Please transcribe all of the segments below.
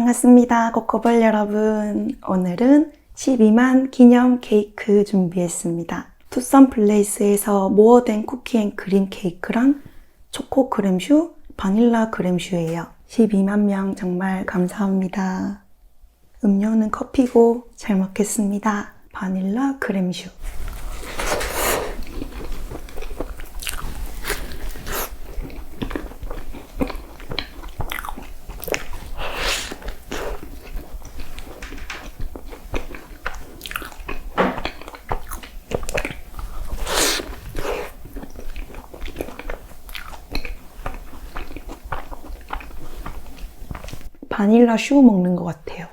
반갑습니다. 코코볼 여러분. 오늘은 12만 기념 케이크 준비했습니다. 투썸 플레이스에서 모어된 쿠키 앤 크림 케이크랑 초코 크림슈, 바닐라 크림슈예요. 12만 명 정말 감사합니다. 음료는 커피고 잘 먹겠습니다. 바닐라 크림슈. 바닐라 슈 먹는 것 같아요.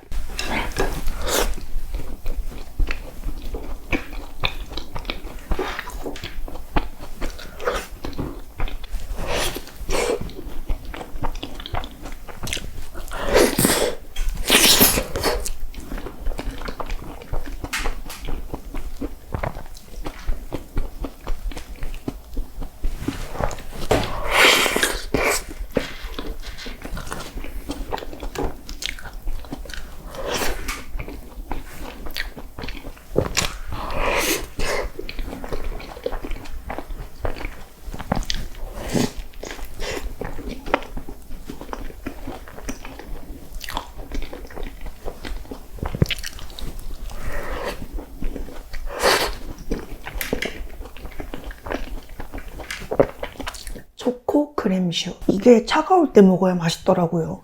이게 차가울 때 먹어야 맛있더라고요.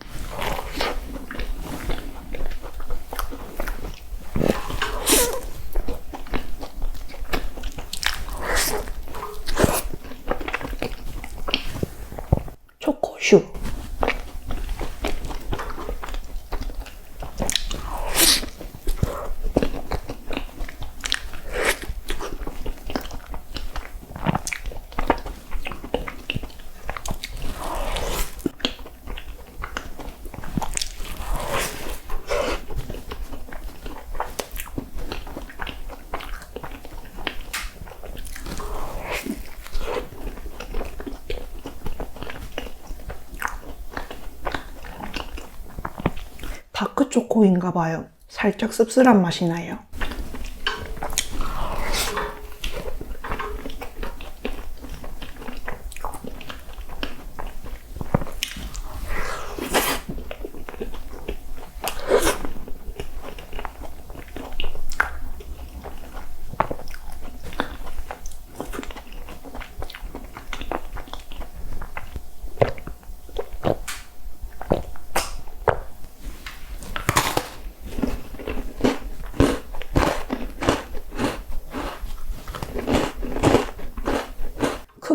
초코슈. 다크 초코인가 봐요. 살짝 씁쓸한 맛이 나요.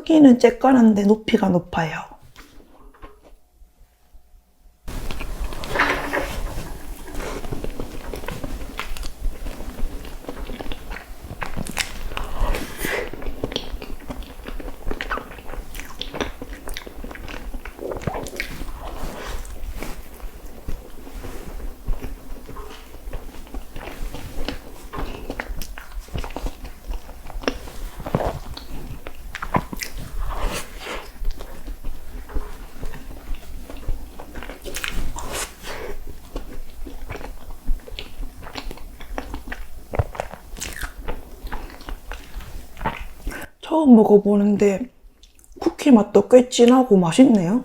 크기는 쬐깔한데 높이가 높아요. 처음 먹어보는데 쿠키 맛도 꽤 진하고 맛있네요.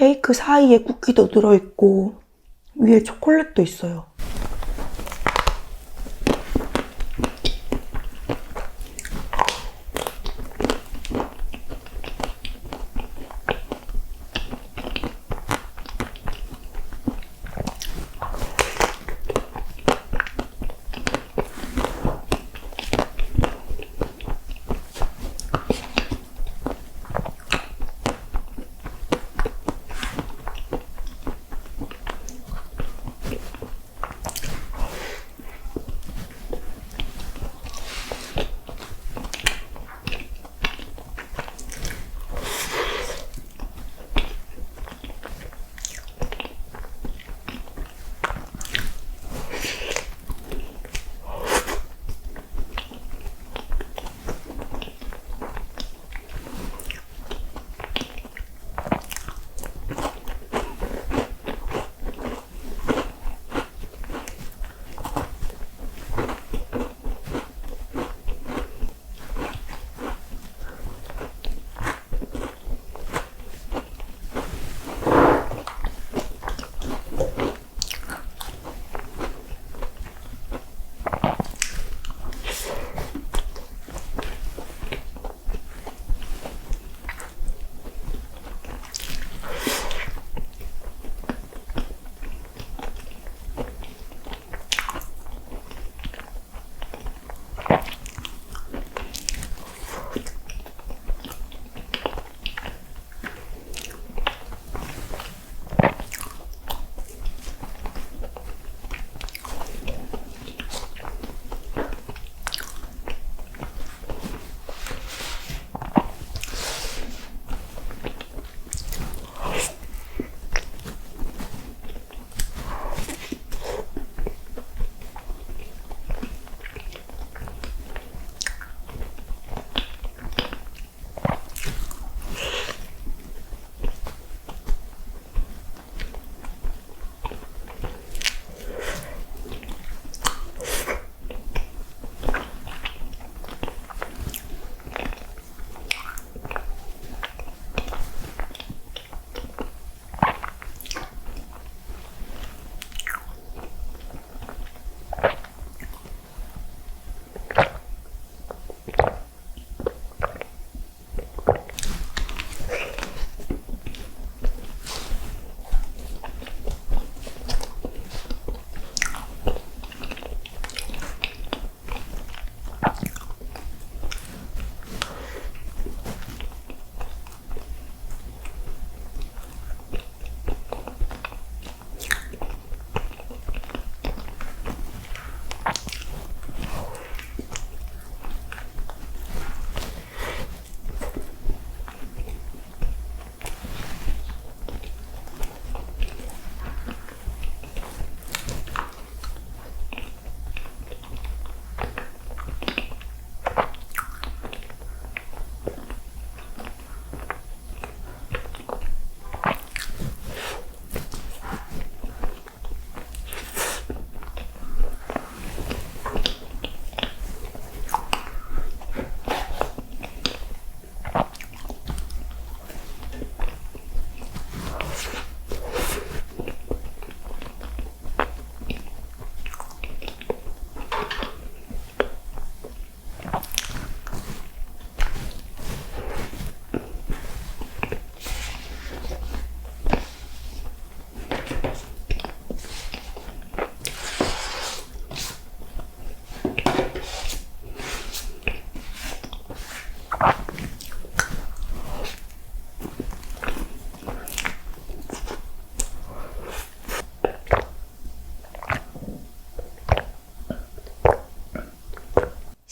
케이크 사이에 쿠키도 들어있고 위에 초콜릿도 있어요.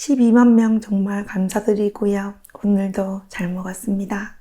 (12만 명) 정말 감사드리고요. 오늘도 잘 먹었습니다